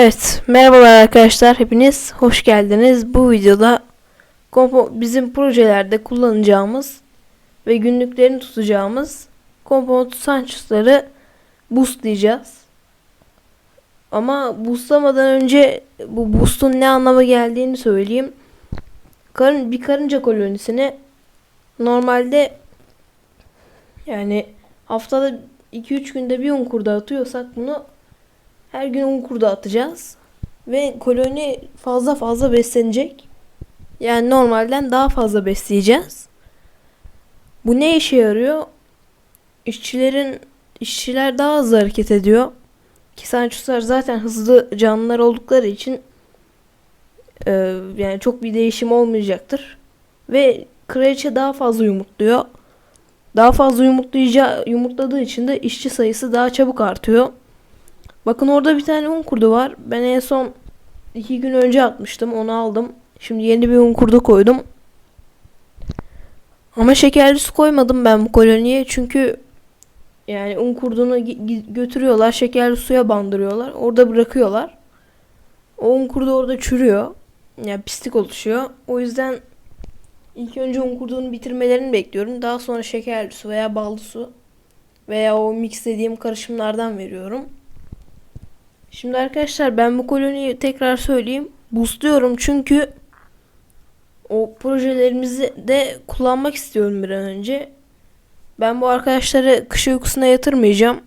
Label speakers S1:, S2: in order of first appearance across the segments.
S1: Evet, merhabalar arkadaşlar. Hepiniz hoş geldiniz. Bu videoda bizim projelerde kullanacağımız ve günlüklerini tutacağımız Component Sanchos'ları boostlayacağız. Ama boostlamadan önce bu boost'un ne anlama geldiğini söyleyeyim. Karın, bir karınca kolonisine normalde yani haftada 2-3 günde bir un kurdu atıyorsak bunu her gün un kurdu atacağız. Ve koloni fazla fazla beslenecek. Yani normalden daha fazla besleyeceğiz. Bu ne işe yarıyor? İşçilerin işçiler daha hızlı hareket ediyor. Ki sançuslar zaten hızlı canlılar oldukları için e, yani çok bir değişim olmayacaktır. Ve kraliçe daha fazla yumurtluyor. Daha fazla yumurtlayacağı, yumurtladığı için de işçi sayısı daha çabuk artıyor. Bakın orada bir tane un kurdu var. Ben en son iki gün önce atmıştım. Onu aldım. Şimdi yeni bir un kurdu koydum. Ama şekerli su koymadım ben bu koloniye. Çünkü yani un kurdunu götürüyorlar. Şekerli suya bandırıyorlar. Orada bırakıyorlar. O un kurdu orada çürüyor. Yani pislik oluşuyor. O yüzden ilk önce un kurduğunu bitirmelerini bekliyorum. Daha sonra şekerli su veya ballı su veya o mixlediğim karışımlardan veriyorum. Şimdi arkadaşlar ben bu koloniyi tekrar söyleyeyim. Boostluyorum çünkü o projelerimizi de kullanmak istiyorum bir an önce. Ben bu arkadaşları kış uykusuna yatırmayacağım.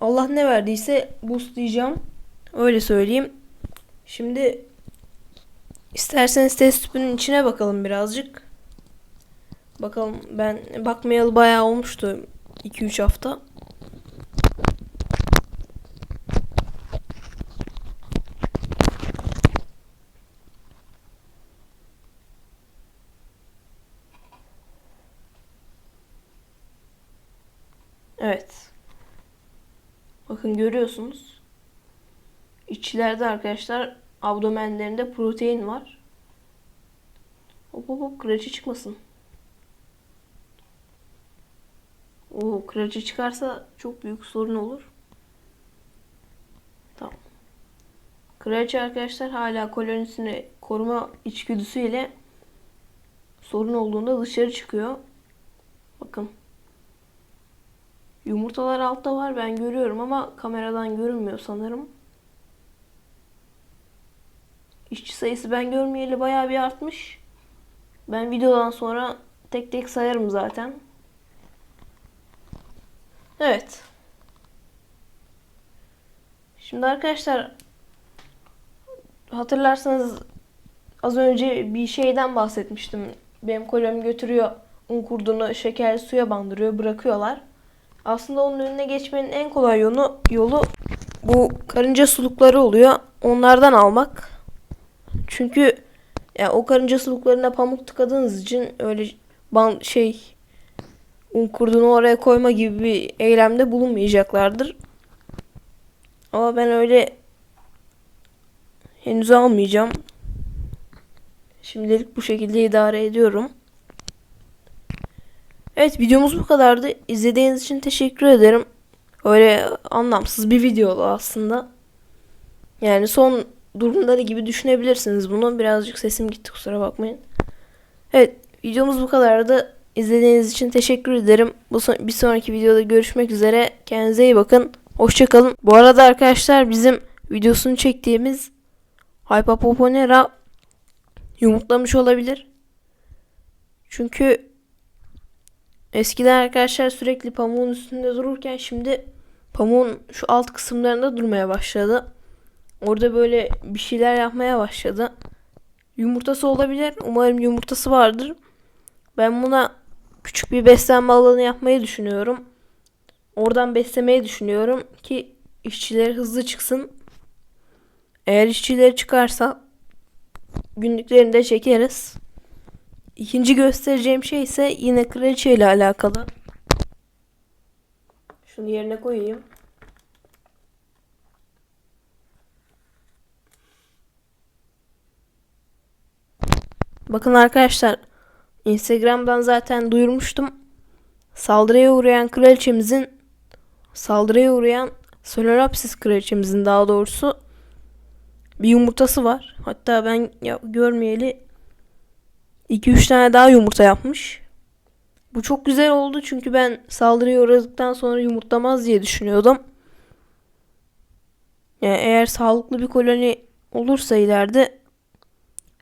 S1: Allah ne verdiyse boostlayacağım. Öyle söyleyeyim. Şimdi isterseniz test tüpünün içine bakalım birazcık. Bakalım ben bakmayalı bayağı olmuştu. 2-3 hafta. Evet. Bakın görüyorsunuz. İçlerde arkadaşlar abdomenlerinde protein var. Hop hop hop kraliçe çıkmasın. Oo kraliçe çıkarsa çok büyük sorun olur. Tamam. Kraliçe arkadaşlar hala kolonisini koruma içgüdüsüyle sorun olduğunda dışarı çıkıyor. Bakın. Yumurtalar altta var ben görüyorum ama kameradan görünmüyor sanırım. İşçi sayısı ben görmeyeli bayağı bir artmış. Ben videodan sonra tek tek sayarım zaten. Evet. Şimdi arkadaşlar hatırlarsanız az önce bir şeyden bahsetmiştim. Benim kolem götürüyor un kurdunu şekerli suya bandırıyor bırakıyorlar. Aslında onun önüne geçmenin en kolay yolu, yolu bu karınca sulukları oluyor. Onlardan almak. Çünkü ya o karınca suluklarına pamuk tıkadığınız için öyle ban şey un kurdunu oraya koyma gibi bir eylemde bulunmayacaklardır. Ama ben öyle henüz almayacağım. Şimdilik bu şekilde idare ediyorum. Evet videomuz bu kadardı. İzlediğiniz için teşekkür ederim. Öyle anlamsız bir video aslında. Yani son durumları gibi düşünebilirsiniz bunu. Birazcık sesim gitti kusura bakmayın. Evet videomuz bu kadardı. İzlediğiniz için teşekkür ederim. Bu son- bir sonraki videoda görüşmek üzere. Kendinize iyi bakın. Hoşçakalın. Bu arada arkadaşlar bizim videosunu çektiğimiz Hypapoponera yumurtlamış olabilir. Çünkü Eskiden arkadaşlar sürekli pamuğun üstünde dururken şimdi pamuğun şu alt kısımlarında durmaya başladı. Orada böyle bir şeyler yapmaya başladı. Yumurtası olabilir. Umarım yumurtası vardır. Ben buna küçük bir beslenme alanı yapmayı düşünüyorum. Oradan beslemeyi düşünüyorum ki işçileri hızlı çıksın. Eğer işçileri çıkarsa günlüklerini de çekeriz. İkinci göstereceğim şey ise yine kraliçe ile alakalı. Şunu yerine koyayım. Bakın arkadaşlar Instagram'dan zaten duyurmuştum. Saldırıya uğrayan kraliçemizin saldırıya uğrayan Solarapsis kraliçemizin daha doğrusu bir yumurtası var. Hatta ben ya, görmeyeli 2-3 tane daha yumurta yapmış. Bu çok güzel oldu çünkü ben saldırıya uğradıktan sonra yumurtlamaz diye düşünüyordum. Yani eğer sağlıklı bir koloni olursa ileride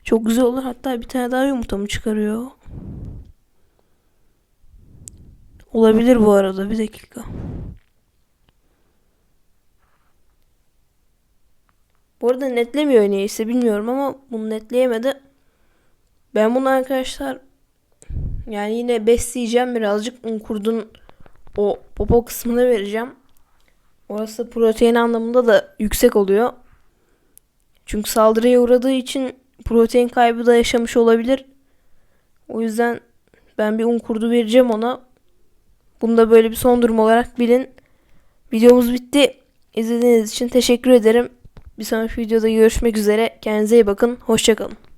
S1: çok güzel olur. Hatta bir tane daha yumurta mı çıkarıyor? Olabilir bu arada. Bir dakika. Bu arada netlemiyor neyse bilmiyorum ama bunu netleyemedi. Ben bunu arkadaşlar yani yine besleyeceğim birazcık. Unkurdun o popo kısmını vereceğim. Orası protein anlamında da yüksek oluyor. Çünkü saldırıya uğradığı için protein kaybı da yaşamış olabilir. O yüzden ben bir un kurdu vereceğim ona. Bunu da böyle bir son durum olarak bilin. Videomuz bitti. İzlediğiniz için teşekkür ederim. Bir sonraki videoda görüşmek üzere. Kendinize iyi bakın. Hoşçakalın.